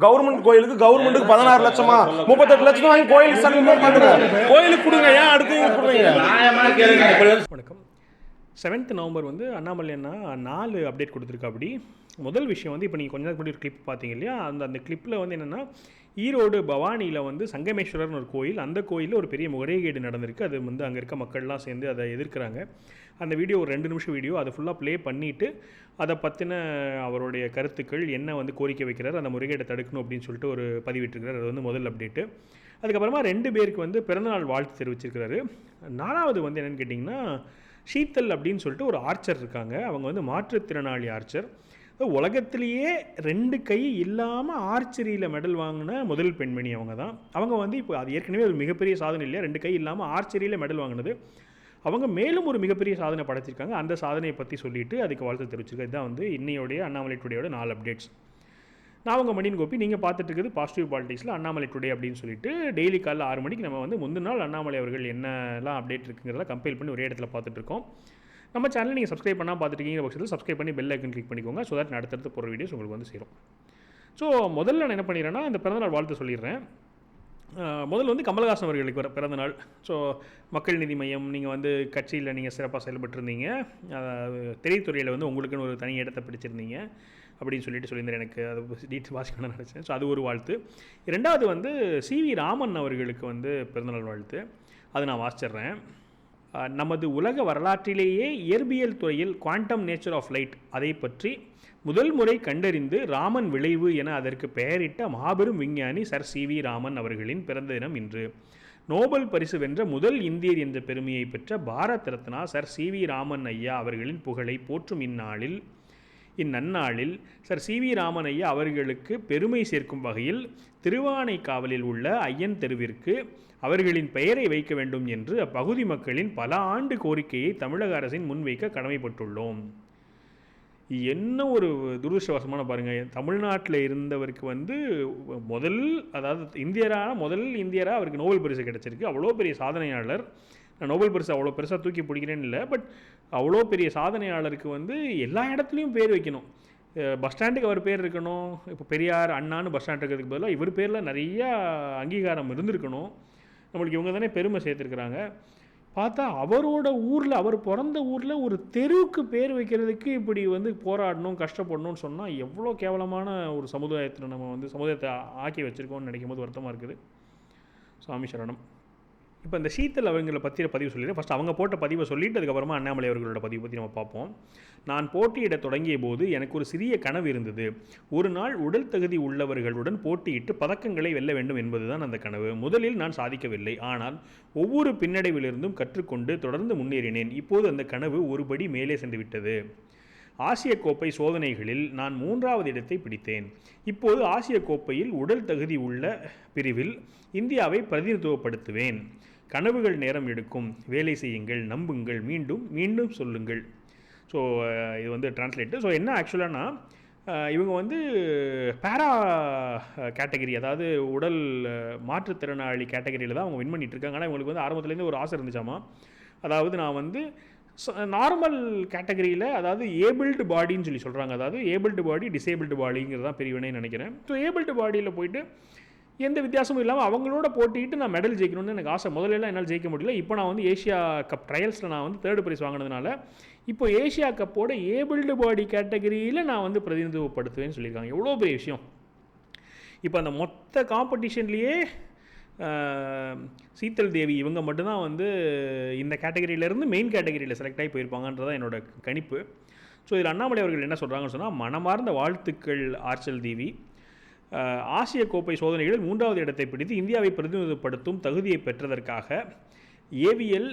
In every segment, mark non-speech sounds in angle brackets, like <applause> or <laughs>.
Government கோயிலுக்கு கவர்மெண்ட்டுக்கு பதினாறு லட்சமா முப்பத்தெட்டு லட்சம் வாங்கி கோயிலுக்கு சர்டிஃபிகேட் பண்ணுங்க கோயிலுக்கு கொடுங்க ஏன் அடுத்து கொடுங்க? வணக்கம். செவன்த் நவம்பர் வந்து அண்ணாமலை அண்ணா நாலு அப்டேட் கொடுத்துருக்கா அப்படி முதல் விஷயம் வந்து இப்போ நீங்கள் கொஞ்ச நேரம் ஒரு கிளிப் பார்த்தீங்க இல்லையா? அந்த அந்த கிளிப்பில் வந்து என்னென்னா ஈரோடு பவானியில் வந்து சங்கமேஸ்வரர்னு ஒரு கோயில் அந்த கோயிலில் ஒரு பெரிய முறைகேடு நடந்திருக்கு. அது வந்து அங்கே இருக்க மக்கள்லாம் சேர்ந்து அதை எதிர்க்கிறாங்க. அந்த வீடியோ ஒரு ரெண்டு நிமிஷம் வீடியோ அதை ஃபுல்லாக ப்ளே பண்ணிவிட்டு அதை பற்றின அவருடைய கருத்துக்கள் என்ன வந்து கோரிக்கை வைக்கிறார் அந்த முறைகேட்டை தடுக்கணும் அப்படின்னு சொல்லிட்டு ஒரு பதிவிட்டிருக்கிறார். அது வந்து முதல் அப்டேட்டு அதுக்கப்புறமா ரெண்டு பேருக்கு வந்து பிறந்தநாள் வாழ்த்து தெரிவிச்சிருக்கிறாரு. நாலாவது வந்து என்னென்னு கேட்டிங்கன்னா ஷீத்தல் அப்படின்னு சொல்லிட்டு ஒரு ஆர்ச்சர் இருக்காங்க. அவங்க வந்து மாற்றுத்திறனாளி ஆர்ச்சர் உலகத்திலேயே ரெண்டு கை இல்லாமல் ஆர்ச்சரியில் மெடல் வாங்கின முதல் பெண்மணி அவங்க தான் அவங்க வந்து இப்போ அது ஏற்கனவே ஒரு மிகப்பெரிய சாதனை இல்லையா? ரெண்டு கை இல்லாமல் ஆர்ச்சரியில் மெடல் வாங்கினது. அவங்க மேலும் ஒரு மிகப்பெரிய சாதனை படைச்சிருக்காங்க. அந்த சாதனையை பற்றி சொல்லிட்டு அதுக்கு வாழ்த்து தெரிவிச்சிருக்காங்க இதுதான் வந்து இன்னையோடைய அண்ணாமலை டுடேயோட நாலு அப்டேட்ஸ் நான் உங்கள் மணியன் கோபி. நீங்கள் பார்த்துட்டு இருக்குது பாசிட்டிவ் பாலிடிக்ஸில் அண்ணாமலை டுடே அப்படின்னு சொல்லிட்டு டெய்லி காலைல ஆறு மணிக்கு நம்ம வந்து முந்தின நாள் அண்ணாமலை அவர்கள் என்னெல்லாம் அப்டேட் இருக்குங்கிறத கம்பேர் பண்ணி ஒரே இடத்துல பார்த்துட்டு இருக்கோம். நம்ம சேனல் நீங்கள் சப்ஸ்கிரைப் பண்ணால் பார்த்துருக்கீங்க பட்சத்தில் சப்ஸ்கிரைப் பண்ணி பெல் ஐக்கன் கிளிக் பண்ணிக்கோங்க. ஸோ தட் அடுத்தடுத்து போகிற வீடியோஸ் உங்களுக்கு வந்து சேரும். ஸோ முதல்ல நான் என்ன பண்ணிடுறேன்னா இந்த பிறந்தநாள் வாழ்த்து சொல்லிடுறேன். முதல்ல வந்து கமலஹாசன் அவர்களுக்கு வர பிறந்த நாள். ஸோ மக்கள் நீதி மையம் நீங்கள் வந்து கட்சியில் நீங்கள் சிறப்பாக செயல்பட்டுருந்தீங்க. அதாவது திரைத்துறையில் வந்து உங்களுக்குன்னு ஒரு தனி இடத்தை பிடிச்சிருந்தீங்க அப்படின்னு சொல்லிட்டு சொல்லியிருந்தேன் எனக்கு. அது <laughs> டீட் வாசிக்கணும்னு நினச்சேன். ஸோ அது ஒரு வாழ்த்து. ரெண்டாவது வந்து சி வி ராமன் அவர்களுக்கு வந்து பிறந்தநாள் வாழ்த்து. அது நான் வாசிச்சிட்றேன். நமது உலக வரலாற்றிலேயே இயற்பியல் துறையில் குவாண்டம் நேச்சர் ஆஃப் லைட் அதை பற்றி முதல் முறை கண்டறிந்து ராமன் விளைவு என அதற்கு பெயரிட்ட மாபெரும் விஞ்ஞானி சர் சி வி ராமன் அவர்களின் பிறந்த தினம் இன்று. நோபல் பரிசு வென்ற முதல் இந்தியர் என்ற பெருமையை பெற்ற Bharat Ratna sir C V Raman ஐயா அவர்களின் புகழை போற்றும் இந்நாளில் இந்நன்னாளில் சர் சி வி ராமனையா அவர்களுக்கு பெருமை சேர்க்கும் வகையில் திருவானைக்காவலில் உள்ள ஐயன் தெருவிற்கு அவர்களின் பெயரை வைக்க வேண்டும் என்று அப்பகுதி மக்களின் பல ஆண்டு கோரிக்கையை தமிழக அரசின் முன்வைக்க கடமைப்பட்டுள்ளோம். என்ன ஒரு துரதிருஷ்டவசமான பாருங்கள் தமிழ்நாட்டில் இருந்தவருக்கு வந்து முதல் அதாவது இந்தியரான முதல் இந்தியராக அவருக்கு நோபல் பரிசு கிடச்சிருக்கு. அவ்வளோ பெரிய சாதனையாளர். நான் நோபல் பரிசு அவ்வளோ பெருசாக தூக்கி பிடிக்கிறேன்னு இல்லை பட் அவ்வளோ பெரிய சாதனையாளருக்கு வந்து எல்லா இடத்துலையும் பேர் வைக்கணும். பஸ் ஸ்டாண்டுக்கு அவர் பேர் இருக்கணும் இப்போ பெரியார் அண்ணான்னு பஸ் ஸ்டாண்ட் இருக்கிறதுக்கு பதிலாக இவர் பேரில் நிறையா அங்கீகாரம் இருந்திருக்கணும். நம்மளுக்கு இவங்க தானே பெருமை சேர்த்துருக்குறாங்க. பார்த்தா அவரோட ஊரில் அவர் பிறந்த ஊரில் ஒரு தெருவுக்கு பேர் வைக்கிறதுக்கு இப்படி வந்து போராடணும் கஷ்டப்படணும்னு சொன்னால் எவ்வளோ கேவலமான ஒரு சமுதாயத்தில் நம்ம வந்து சமுதாயத்தை ஆக்கி வச்சுருக்கோம்னு நினைக்கும் போது வருத்தமாக இருக்குது. சுவாமி சரணம். இப்போ இந்த சீத்தல் அவங்களை பற்றிய பதிவு சொல்லிடுறேன். ஃபஸ்ட் அவங்க போட்ட பதிவை சொல்லிட்டு அதுக்கப்புறமா அண்ணாமலை அவர்களோட பதிவு பற்றி நம்ம பார்ப்போம். நான் போட்டியிட தொடங்கிய போது எனக்கு ஒரு சிறிய கனவு இருந்தது. ஒரு நாள் உடல் தகுதி உள்ளவர்களுடன் போட்டியிட்டு பதக்கங்களை வெல்ல வேண்டும் என்பதுதான் அந்த கனவு. முதலில் நான் சாதிக்கவில்லை. ஆனால் ஒவ்வொரு பின்னடைவிலிருந்தும் கற்றுக்கொண்டு தொடர்ந்து முன்னேறினேன். இப்போது அந்த கனவு ஒருபடி மேலே சென்று விட்டது. ஆசிய கோப்பை சோதனைகளில் நான் மூன்றாவது இடத்தை பிடித்தேன். இப்போது ஆசிய கோப்பையில் உடல் தகுதி உள்ள பிரிவில் இந்தியாவை பிரதிநிதித்துவப்படுத்துவேன். கனவுகள் நேரம் எடுக்கும். வேலை செய்யுங்கள் நம்புங்கள் மீண்டும் மீண்டும் சொல்லுங்கள். ஸோ இது வந்து டிரான்ஸ்லேட்டு ஸோ என்ன ஆக்சுவலானா இவங்க வந்து பேரா கேட்டகரி அதாவது உடல் மாற்றுத்திறனாளி கேட்டகரியில் தான் அவங்க வின் பண்ணிட்டு இருக்காங்க ஆனால் இவங்களுக்கு வந்து ஆரம்பத்துலேருந்து ஒரு ஆசை இருந்துச்சாமா? அதாவது நான் வந்து நார்மல் கேட்டகரியில் அதாவது ஏபிள்டு பாடின்னு சொல்லி சொல்கிறாங்க அதாவது ஏபிள்டு பாடி டிசேபிள்டு பாடிங்கிறது தான் பெரியவனே நினைக்கிறேன். ஸோ ஏபிள்டு பாடியில் போயிட்டு எந்த வித்தியாசமும் இல்லாமல் அவங்களோட போட்டிட்டு நான் மெடல் ஜெயிக்கணும்னு எனக்கு ஆசை. முதல்ல எல்லாம் என்னால் ஜெயிக்க முடியல. இப்போ நான் வந்து ஏஷியா கப் ட்ரையல்ஸில் நான் வந்து தேர்டு ப்ரைஸ் வாங்கினதுனால இப்போ ஏஷியா கப்போட ஏபிள்டு பாடி கேட்டகரியில் நான் வந்து பிரதிநிதித்துவப்படுத்துவேன்னு சொல்லியிருக்காங்க. எவ்வளோ பெரிய விஷயம். இப்போ அந்த மொத்த காம்படிஷன்லேயே சீத்தல் தேவி இவங்க மட்டும்தான் வந்து இந்த கேட்டகரியிலேருந்து மெயின் கேட்டகரியில் செலக்ட் ஆகி போயிருப்பாங்கன்றதான் என்னோட கணிப்பு. ஸோ இதில் அண்ணாமலை அவர்கள் என்ன சொல்கிறாங்கன்னு சொன்னால் மனமார்ந்த வாழ்த்துக்கள் ஆர்ச்சல் தேவி. ஆசிய கோப்பை சோதனைகளில் மூன்றாவது இடத்தை பிடித்து இந்தியாவை பிரதிநிதிப்படுத்தும் தகுதியை பெற்றதற்காக ஏவிஎல்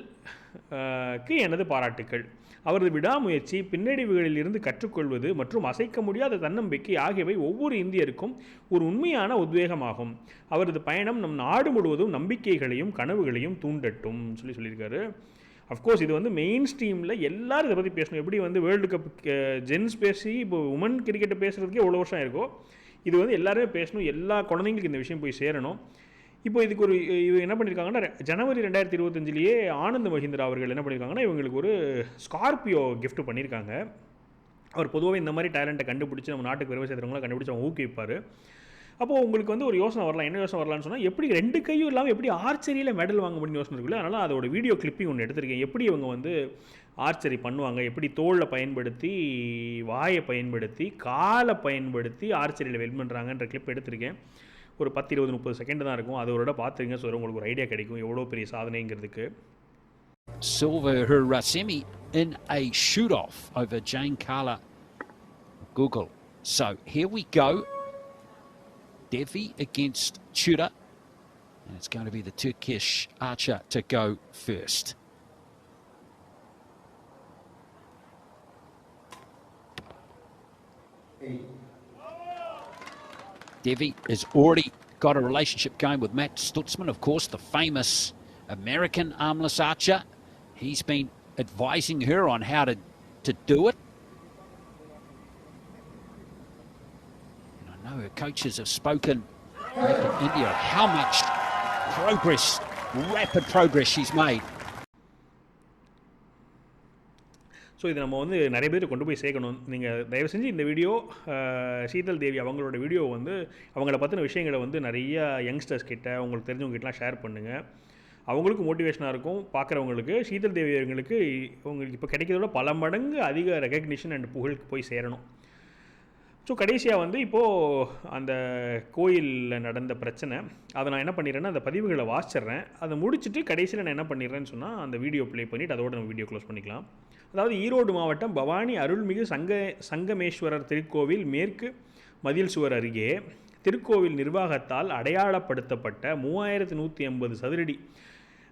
க்கு எனது பாராட்டுக்கள். அவரது விடாமுயற்சி பின்னடைவுகளில் இருந்து கற்றுக்கொள்வது மற்றும் அசைக்க முடியாத தன்னம்பிக்கை ஆகியவை ஒவ்வொரு இந்தியருக்கும் ஒரு உண்மையான உத்வேகமாகும். அவரது பயணம் நம் நாடு முழுவதும் நம்பிக்கைகளையும் கனவுகளையும் தூண்டட்டும் சொல்லி சொல்லியிருக்காரு. அஃப்கோர்ஸ் இது வந்து மெயின் ஸ்ட்ரீமில் எல்லாரும் இதை பற்றி பேசணும். எப்படி வந்து வேர்ல்டு கப் ஜென்ஸ் பேசி இப்போ உமன் கிரிக்கெட்டை பேசுகிறதுக்கே எவ்வளோ வருஷம் இருக்கோ இது வந்து எல்லாருமே பேசணும் எல்லா குழந்தைங்களுக்கு இந்த விஷயம் போய் சேரணும். இப்போ இதுக்கு ஒரு இது என்ன பண்ணியிருக்காங்கன்னா ஜனவரி ரெண்டாயிரத்தி இருபத்தஞ்சிலேயே ஆனந்த் மஹிந்திரா அவர்கள் என்ன பண்ணியிருக்காங்கன்னா இவங்களுக்கு ஒரு ஸ்கார்பியோ கிஃப்ட் பண்ணியிருக்காங்க அவர் பொதுவாக இந்த மாதிரி டேலண்ட்டை கண்டுபிடிச்சி நம்ம நாட்டுக்கு பெருமை சேர்த்துறவங்கள கண்டுபிடிச்சி அவங்க ஊக்குவிப்பார். அப்போது உங்களுக்கு வந்து ஒரு யோசனை வரலாம். என்ன யோசனை வரலாம்னு சொன்னால் எப்படி ரெண்டு கையும் இல்லாமல் எப்படி ஆர்ச்சரியில் மெடல் வாங்க முடியும் யோசனை இருக்குல்ல அதனால் அதோட வீடியோ கிளிப்பிங் ஒன்று எடுத்திருக்கேன். எப்படி இவங்க வந்து ஆர்ச்சரி பண்ணுவாங்க எப்படி தோலை பயன்படுத்தி வாயை பயன்படுத்தி காலை பயன்படுத்தி ஆர்ச்சரியில் வெல் பண்ணுறாங்கன்ற கிளிப் எடுத்திருக்கேன். ஒரு பத்து இருபது முப்பது செகண்ட் தான் இருக்கும். அது ஒரு இடம் பார்த்துருங்க ஸோ உங்களுக்கு ஒரு ஐடியா கிடைக்கும். எவ்வளோ பெரிய சாதனைங்கிறதுக்கு. Silva her in a shoot off over Jane Carla Google. So here we go. Devi against Tudor. And it's going to be the Turkish archer to go first. Devi has already got a relationship going with Matt Stutzman, of course, the famous American armless archer. He's been advising her on how to, to do it. And coaches have spoken. India how much progress, rapid progress she's made. So இது நம்ம வந்து நிறைய பேர் கொண்டு போய் சேர்க்கணும். நீங்கள் தயவு செஞ்சு இந்த வீடியோ சீதல் தேவி அவங்களோட வீடியோ வந்து அவங்கள பற்றின விஷயங்களை வந்து நிறைய யங்ஸ்டர்ஸ் கிட்ட உங்களுக்கு தெரிஞ்சவங்க கிட்டலாம் ஷேர் பண்ணுங்கள் அவங்களுக்கும் மோட்டிவேஷனாக இருக்கும். பார்க்குறவங்களுக்கு சீதல் தேவி அவங்களுக்கு உங்களுக்கு இப்போ கிடைக்கிறதோட பல மடங்கு அதிக ரெகக்னிஷன் அண்ட் புகழுக்கு போய் சேரணும். ஸோ கடைசியாக வந்து இப்போது அந்த கோயிலில் நடந்த பிரச்சனை அதை நான் என்ன பண்ணிடுறேன்னா அந்த பதிவுகளை வாசிச்சிட்றேன். அதை முடிச்சுட்டு கடைசியில் நான் என்ன பண்ணிடுறேன்னு சொன்னால் அந்த வீடியோ ப்ளே பண்ணிவிட்டு அதோட நம்ம வீடியோ க்ளோஸ் பண்ணிக்கலாம். அதாவது ஈரோடு மாவட்டம் பவானி அருள்மிகு சங்க சங்கமேஸ்வரர் திருக்கோவில் மேற்கு மதில் சுவர் அருகே திருக்கோவில் நிர்வாகத்தால் அடையாளப்படுத்தப்பட்ட மூவாயிரத்து நூற்றி எண்பது சதுரடி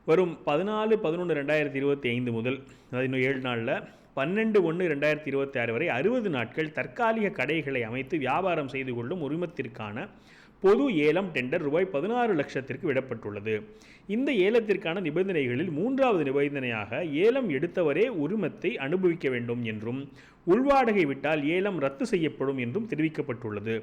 வரும் பதினாலு பதினொன்று ரெண்டாயிரத்தி இருபத்தி ஐந்து முதல் அதாவது இன்னும் ஏழு நாளில் பன்னெண்டு ஒன்று ரெண்டாயிரத்தி இருபத்தி ஆறு வரை அறுபது நாட்கள் தற்காலிக கடைகளை அமைத்து வியாபாரம் செய்து கொள்ளும் உரிமத்திற்கான பொது ஏலம் டெண்டர் ரூபாய் பதினாறு லட்சத்திற்கு விடப்பட்டுள்ளது. இந்த ஏலத்திற்கான நிபந்தனைகளில் மூன்றாவது நிபந்தனையாக ஏலம் எடுத்தவரே உரிமத்தை அனுபவிக்க வேண்டும் என்றும் உள்வாடகை விட்டால் ஏலம் ரத்து செய்யப்படும் என்றும் தெரிவிக்கப்பட்டுள்ளது.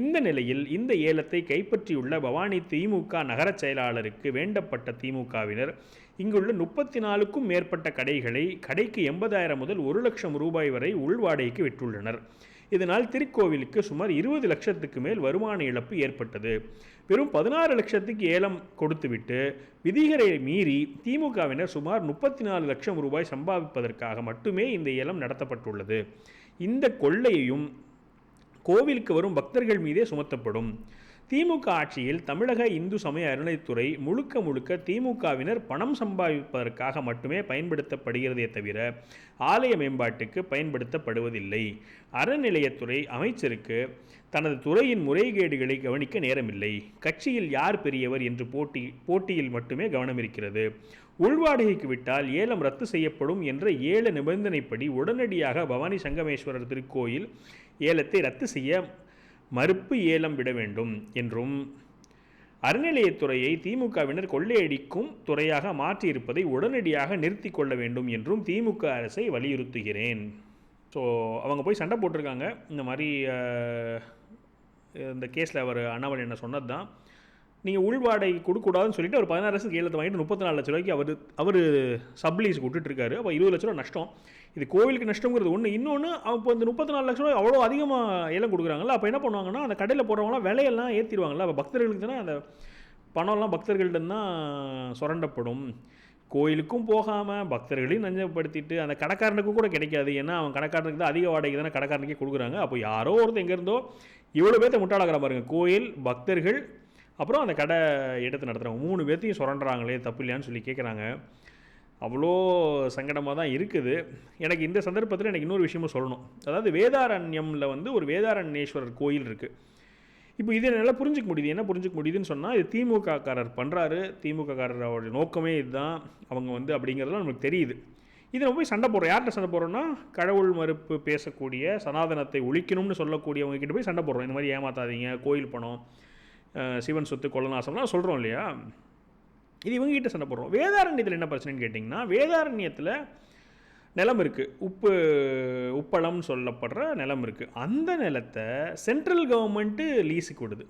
இந்த நிலையில் இந்த ஏலத்தை கைப்பற்றியுள்ள பவானி திமுக நகரச் செயலாளருக்கு வேண்டப்பட்ட திமுகவினர் இங்குள்ள முப்பத்தி நாலுக்கும் மேற்பட்ட கடைகளை கடைக்கு எண்பதாயிரம் முதல் ஒரு லட்சம் ரூபாய் வரை உள்வாடகைக்கு விட்டுள்ளனர். இதனால் திருக்கோவிலுக்கு சுமார் இருபது லட்சத்துக்கு மேல் வருமான இழப்பு ஏற்பட்டது. வெறும் பதினாறு லட்சத்துக்கு ஏலம் கொடுத்துவிட்டு விதிகளை மீறி திமுகவினர் சுமார் முப்பத்தி நாலு லட்சம் ரூபாய் சம்பாதிப்பதற்காக மட்டுமே இந்த ஏலம் நடத்தப்பட்டுள்ளது. இந்த கொள்ளையையும் கோவிலுக்கு வரும் பக்தர்கள் மீதே சுமத்தப்படும். திமுக ஆட்சியில் தமிழக இந்து சமய அறநிலைத்துறை முழுக்க முழுக்க திமுகவினர் பணம் சம்பாதிப்பதற்காக மட்டுமே பயன்படுத்தப்படுகிறதே தவிர ஆலய மேம்பாட்டுக்கு பயன்படுத்தப்படுவதில்லை. அறநிலையத்துறை அமைச்சருக்கு தனது துறையின் முறைகேடுகளை கவனிக்க நேரமில்லை. கட்சியில் யார் பெரியவர் என்று போட்டி போட்டியில் மட்டுமே கவனம் இருக்கிறது உள்வாடகைக்கு விட்டால் ஏலம் ரத்து செய்யப்படும் என்ற ஏல நிபந்தனைப்படி உடனடியாக பவானி சங்கமேஸ்வரர் திருக்கோயில் ஏலத்தை ரத்து செய்ய மறுப்பு ஏலம் விட வேண்டும் என்றும். அறநிலையத்துறையை திமுகவினர் கொள்ளையடிக்கும் துறையாக மாற்றியிருப்பதை உடனடியாக நிறுத்தி கொள்ள வேண்டும் என்றும் திமுக அரசை வலியுறுத்துகிறேன். ஸோ அவங்க போய் சண்டை போட்டிருக்காங்க. இந்த மாதிரி இந்த கேஸில் அவர் அண்ணாமலை என்ன சொன்னது தான் நீங்கள் உள்வாடகை கொடுக்கக்கூடாதுன்னு சொல்லிட்டு அவர் பதினாறு லட்சத்துக்கு ஏழு வாங்கிட்டு முப்பத்தி நாலு லட்ச ரூபாய்க்கு அவர் அவர் சப்லீஸ் விட்டுட்டுருக்காரு அப்போ இருபது லட்ச ரூபா நஷ்டம். இது கோவிலுக்கு நஷ்டங்கிறது ஒன்று இன்னொன்று அப்போ இந்த முப்பத்தி நாலு லட்ச ரூபாய் அவ்வளோ அதிகமாக ஏலம் கொடுக்குறாங்களா அப்போ என்ன பண்ணுவாங்கன்னா அந்த கடையில் போடுறவங்களாம் விலையெல்லாம் ஏற்றிடுவாங்களா அப்போ பக்தர்களுக்கு தானே அந்த பணம்லாம் பக்தர்கள்ட்ட தான் சுரண்டப்படும். கோயிலுக்கும் போகாமல் பக்தர்களையும் நஞ்சப்படுத்திட்டு அந்த கடைக்காரனுக்கும் கூட கிடைக்காது. ஏன்னா அவன் கடைக்காரனுக்கு தான் அதிக வாடகை தானே கடைக்காரனுக்கே கொடுக்குறாங்க. அப்போ யாரோ ஒருத்தர் எங்கேருந்தோ இவ்வளோ பேர்த்த முட்டாளாகிற பாருங்க. கோயில் பக்தர்கள் அப்புறம் அந்த கடை எடுத்து நடத்துகிறவங்க மூணு பேர்த்தையும் சுரண்டுறாங்களே தப்பு இல்லையான்னு சொல்லி கேட்குறாங்க அவ்வளோ சங்கடமாக தான் இருக்குது. எனக்கு இந்த சந்தர்ப்பத்தில் எனக்கு இன்னொரு விஷயமும் சொல்லணும். அதாவது வேதாரண்யமில் வந்து ஒரு வேதாரண்யேஸ்வரர் கோயில் இருக்குது இப்போ இதை என்னால் புரிஞ்சுக்க முடியுது. என்ன புரிஞ்சிக்க முடியுதுன்னு சொன்னால் இது திமுககாரர் பண்ணுறாரு திமுககாரரோட நோக்கமே இதுதான். அவங்க வந்து அப்படிங்கிறதுலாம் நமக்கு தெரியுது. இது நம்ம போய் சண்டை போடுறோம். யார்கிட்ட சண்டை போடுறோம்னா கடவுள் மறுப்பு பேசக்கூடிய சனாதனத்தை ஒழிக்கணும்னு சொல்லக்கூடியவங்க கிட்ட போய் சண்டை போடுறோம். இந்த மாதிரி ஏமாத்தாதீங்க கோயில் பணம் சிவன் சொத்து கொள்ளநாசம்லாம் சொல்கிறோம் இல்லையா? இது இவங்ககிட்ட சண்டை போடுறோம். வேதாரண்யத்தில் என்ன பிரச்சனைன்னு கேட்டிங்கன்னா வேதாரண்யத்தில் நிலம் இருக்குது உப்பு உப்பளம்னு சொல்லப்படுற நிலம் இருக்குது அந்த நிலத்தை சென்ட்ரல் கவர்மெண்ட்டு லீஸுக்கு விடுது.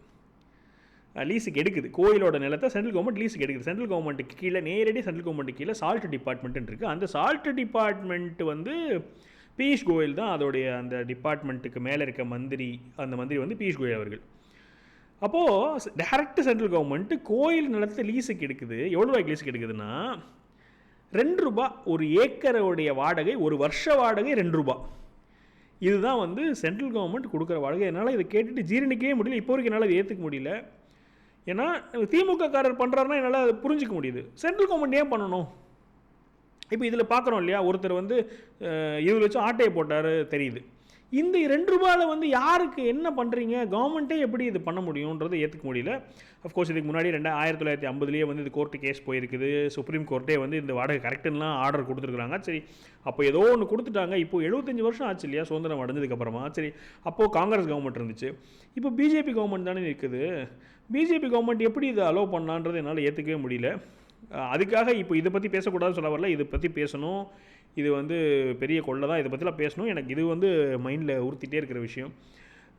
லீஸுக்கு எடுக்குது. கோயிலோட நிலத்தை சென்ட்ரல் கவர்மெண்ட் லீஸுக்கு எடுக்குது. சென்ட்ரல் கவர்மெண்ட்டுக்கு கீழே நேரடி சென்ட்ரல் கவர்மெண்ட்டுக்கு கீழே சால்ட் டிபார்ட்மெண்ட்டுன்னு இருக்குது அந்த சால்ட் டிபார்ட்மெண்ட் வந்து பியூஷ் கோயல் தான் அதோடைய அந்த டிபார்ட்மெண்ட்டுக்கு மேலே இருக்க மந்திரி அந்த மந்திரி வந்து பியூஷ் கோயல் அவர்கள். அப்போது டேரெக்ட் சென்ட்ரல் கவர்மெண்ட் கோயில் நிலத்தை லீஸுக்கு எடுக்குது. எவ்வளோ ரூபாய்க்கு லீஸுக்கு எடுக்குதுன்னா ரெண்டு ரூபா ஒரு ஏக்கரோடைய வாடகை ஒரு வருஷ வாடகை ரெண்டு ரூபா. இதுதான் வந்து சென்ட்ரல் கவர்மெண்ட் கொடுக்குற வாடகை. என்னால் இதை கேட்டுட்டு ஜீரணிக்கவே முடியல. இப்போ வரைக்கும் என்னால் இதை ஏற்றுக்க முடியல. ஏன்னா திமுக காரர் பண்ணுறாருன்னா என்னால் அதை புரிஞ்சிக்க முடியுது. சென்ட்ரல் கவர்மெண்ட் ஏன் பண்ணணும்? இப்போ இதில் பார்க்குறோம் இல்லையா? ஒருத்தர் வந்து இருபது லட்சம் ஆட்டையை போட்டார் தெரியுது. இந்த ரெண்டு ரூபாயில் வந்து யாருக்கு என்ன பண்ணுறீங்க கவர்மெண்ட்டே எப்படி இது பண்ண முடியுன்றதை ஏற்றுக்க முடியல. அஃப்கோர்ஸ் இதுக்கு முன்னாடி ரெண்டு ஆயிரத்தி தொள்ளாயிரத்தி ஐம்பதுலேயே வந்து இது கோர்ட்டு கேஸ் போயிருக்குது. சுப்ரீம் கோர்ட்டே வந்து இந்த வாடகை கரெக்டுலாம் ஆர்டர் கொடுத்துருக்குறாங்க. சரி அப்போ ஏதோ ஒன்று கொடுத்துட்டாங்க. இப்போ எழுபத்தஞ்சு வருஷம் ஆச்சு இல்லையா? சுதந்திரம் அடைஞ்சதுக்கப்புறமா சரி அப்போது காங்கிரஸ் கவர்மெண்ட் இருந்துச்சு. இப்போ பிஜேபி கவர்மெண்ட் தானே இருக்குது. பிஜேபி கவர்மெண்ட் எப்படி இதை அலோவ் பண்ணான்றது என்னால் ஏற்றுக்கவே முடியல. அதுக்காக இப்போ இதை பற்றி பேசக்கூடாதுன்னு சொல்ல வரல. இதை பற்றி பேசணும். இது வந்து பெரிய கொள்ளை தான். இதை பற்றிலாம் பேசணும். எனக்கு இது வந்து மைண்டில் உறுத்திட்டே இருக்கிற விஷயம்.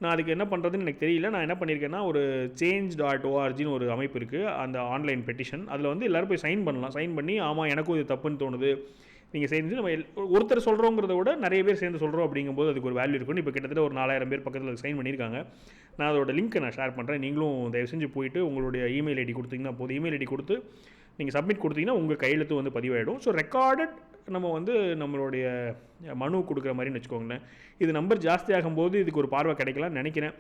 நான் அதுக்கு என்ன பண்ணுறதுன்னு எனக்கு தெரியல. நான் என்ன பண்ணியிருக்கேன்னா ஒரு சேஞ்ச் டாட் ஓஆர்ஜின்னு ஒரு அமைப்பு இருக்குது அந்த ஆன்லைன் பெட்டிஷன் அதில் வந்து எல்லோரும் போய் சைன் பண்ணலாம். சைன் பண்ணி ஆமாம் எனக்கும் இது தப்புன்னு தோணுது. நீங்கள் சேர்ந்து நம்ம ஒருத்தர் சொல்கிறோங்கிறத விட நிறைய பேர் சேர்ந்து சொல்கிறோம் அப்படிங்கும்போது அதுக்கு ஒரு வேல்யூ இருக்கும் இப்போ கிட்டத்தட்ட ஒரு நாலாயிரம் பேர் பக்கத்தில் சைன் பண்ணியிருக்காங்க. நான் அதோட லிங்க்கை நான் ஷேர் பண்ணுறேன் நீங்களும் தயவு செஞ்சு போயிட்டு உங்களுடைய இமெயில் ஐடி கொடுத்தீங்கன்னா போதும். இமெயில் ஐடி கொடுத்து நீங்கள் சப்மிட் கொடுத்தீங்கன்னா உங்கள் கையெழுத்து வந்து பதிவாயிடும். ஸோ ரெக்கார்டட் நம்ம வந்து நம்மளுடைய மனு கொடுக்குற மாதிரின்னு வச்சுக்கோங்களேன். இது நம்பர் ஜாஸ்தி ஆகும்போது இதுக்கு ஒரு பார்வை கிடைக்கலாம்னு நினைக்கிறேன்.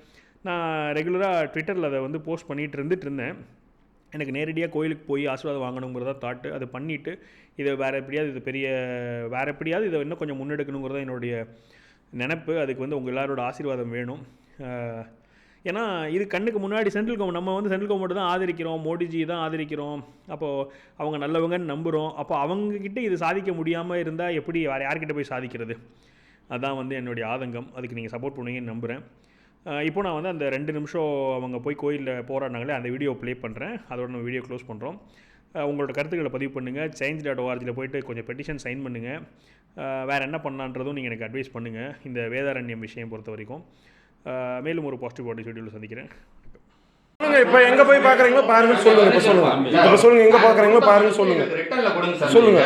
நான் ரெகுலராக ட்விட்டரில் அதை வந்து போஸ்ட் பண்ணிகிட்டு இருந்துட்டு இருந்தேன். எனக்கு நேரடியாக கோயிலுக்கு போய் ஆசீர்வாதம் வாங்கணுங்கிறதா தாட்டு அதை பண்ணிவிட்டு இதை வேறு எப்படியாவது இது பெரிய வேறு எப்படியாவது இதை இன்னும் கொஞ்சம் முன்னெடுக்கணுங்கிறதா என்னுடைய நினப்பு. அதுக்கு வந்து உங்கள் எல்லாரோட ஆசீர்வாதம் வேணும். ஏன்னா இது கண்ணுக்கு முன்னாடி சென்ட்ரல் கவர்மெண்ட் நம்ம வந்து சென்ட்ரல் கவர்மெண்ட் தான் ஆதரிக்கிறோம் மோடிஜி தான் ஆதரிக்கிறோம். அப்போது அவங்க நல்லவங்கன்னு நம்புகிறோம் அப்போ அவங்கக்கிட்ட இது சாதிக்க முடியாமல் இருந்தால் எப்படி வேறு யார்கிட்ட போய் சாதிக்கிறது? அதான் வந்து என்னுடைய ஆதங்கம். அதுக்கு நீங்கள் சப்போர்ட் பண்ணுவீங்கன்னு நம்புகிறேன் இப்போ நான் வந்து அந்த ரெண்டு நிமிஷம் அவங்க போய் கோயிலில் போராடினாங்களே அந்த வீடியோ ப்ளே பண்ணுறேன் அதோட நம்ம வீடியோ க்ளோஸ் பண்ணுறோம் உங்களோட கருத்துக்களை பதிவு பண்ணுங்கள் சேஞ்ச் டாட் ஓஆர்ஜியில் போயிட்டு கொஞ்சம் பெட்டிஷன் சைன் பண்ணுங்கள் வேறு என்ன பண்ணலான்றதும் நீங்கள் எனக்கு அட்வைஸ் பண்ணுங்கள் இந்த வேதாரண்யம் விஷயம் பொறுத்த வரைக்கும் மேலும் ஒரு பாசிட்டிவ் பாடி ஷெடியூல் சந்திக்கிறேன். சொல்லுங்க இப்ப எங்க போய் பாக்குறீங்களோ பாருங்க சொல்லுங்க இப்ப சொல்லுங்க. இப்ப சொல்லுங்க எங்க பாக்குறீங்களோ பாருங்க சொல்லுங்க. ரிட்டன்ல கொடுங்க சார் சொல்லுங்க.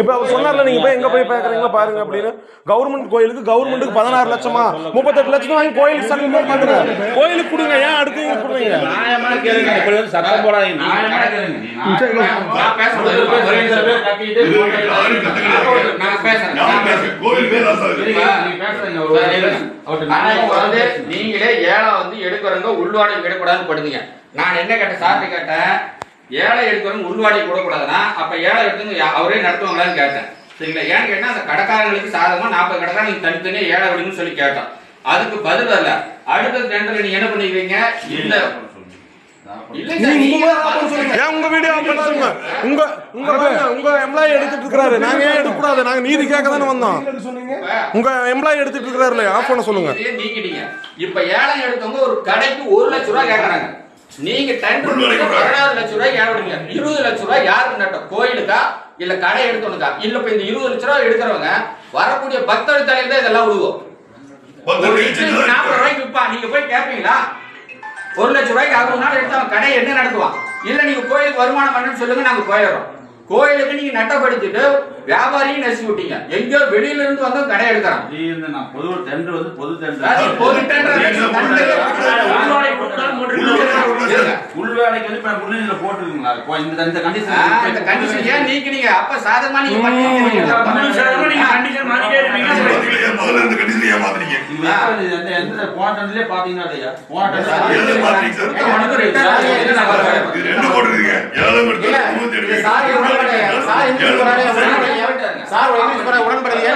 இப்ப அவர் சொன்னார்ல நீங்க போய் எங்க போய் பாக்குறீங்களோ பாருங்க அப்படின்னு. கவர்மெண்ட் கோயிலுக்கு கவர்மெண்ட்டுக்கு பதினாறு லட்சமா முப்பத்தெட்டு லட்சம் வாங்கி கோயிலுக்கு சர்டிஃபிகேட் பண்ணுங்க கோயிலுக்கு கொடுங்க ஏன் அடுத்து இவங்க கொடுங்க? சத்தம் போடாதீங்க சார், ஆனா இப்ப வந்து. நீங்களே ஏழை வந்து எடுக்கிறவங்க உள்வாடகை எடுக்கூடாதுன்னு படுதுங்க நான் என்ன கேட்டேன் சார்ட்ட கேட்டேன் ஏழை எடுக்கிறவங்க உள்வாடகை கொடுக்கூடாதுன்னா அப்ப ஏழை எடுத்தவங்க அவரே நடத்துவாங்களான்னு கேட்டேன். சரிங்களா? ஏன்னு கேட்டா அந்த கடைக்காரங்களுக்கு சாதகமா நாற்பது கடைக்காரங்க தனித்தனியா ஏழை விடுங்கன்னு சொல்லி கேட்டோம் அதுக்கு பதில் வரல. அடுத்த டெண்டர்ல நீங்க என்ன பண்ணிக்கிறீங்க இல்ல ஏன் உங்க வீடியோ ஆஃப் பண்ணாருங்க உங்க உங்க எம்ப்ளாயி எடுத்துட்டு இருக்காரு நாங்க ஏன் எடுக்க கூடாது நாங்க நீதி கேட்க தானே வந்தோம். உங்க எம்ப்ளாயி எடுத்துட்டு இருக்காருல்ல ஆஃப் பண்ண சொல்லுங்க. இப்ப ஏழை எடுத்தவங்க ஒரு கடைக்கு ஒரு லட்சம் ரூபாய் கேக்குறாங்க. நீங்க டெண்டர் பதினாறு லட்சம் ரூபாய் ஏழை விடுங்க இருபது லட்சம் ரூபாய் யாருக்கு நட்டம் கோயிலுக்கா? இல்ல கடை எடுத்தவனுக்கா? இல்ல இப்ப இந்த இருபது லட்சம் ரூபாய் எடுக்கிறவங்க வரக்கூடிய பக்தர் தலையில தான் இதெல்லாம் விடுவோம் நாற்பது ரூபாய்க்கு விற்பா நீங்க போய் கேட்பீங்களா ஒரு லட்சம் ரூபாய்க்கு அறுபது நாள் எடுத்து அவன் கடை என்ன நடத்துவான்? இல்லை நீங்கள் கோயிலுக்கு வருமானம் பண்ணுன்னு சொல்லுங்க நாங்கள் போயிடுறோம். கோயிலுக்கு நீங்கள் நட்டப்படுத்திட்டு வியாபாரியும் நெசி விட்டீங்க எங்க வெளியில இருந்து வந்தோம் கடை எடுக்கிறான் பொது டெண்டர் வந்து பொது டெண்டர் பொது டெண்டர் உள்வேலைக்கு வந்து இப்ப முன்னிலையில போட்டுருக்கீங்களா இப்போ இந்த இந்த கண்டிஷன் இந்த கண்டிஷன் ஏன் நீக்கினீங்க? அப்ப சாதகமா நீங்க போனதுலயே பாத்தீங்கன்னா இல்லையா? போன சார் சார் உடன்படுறீங்க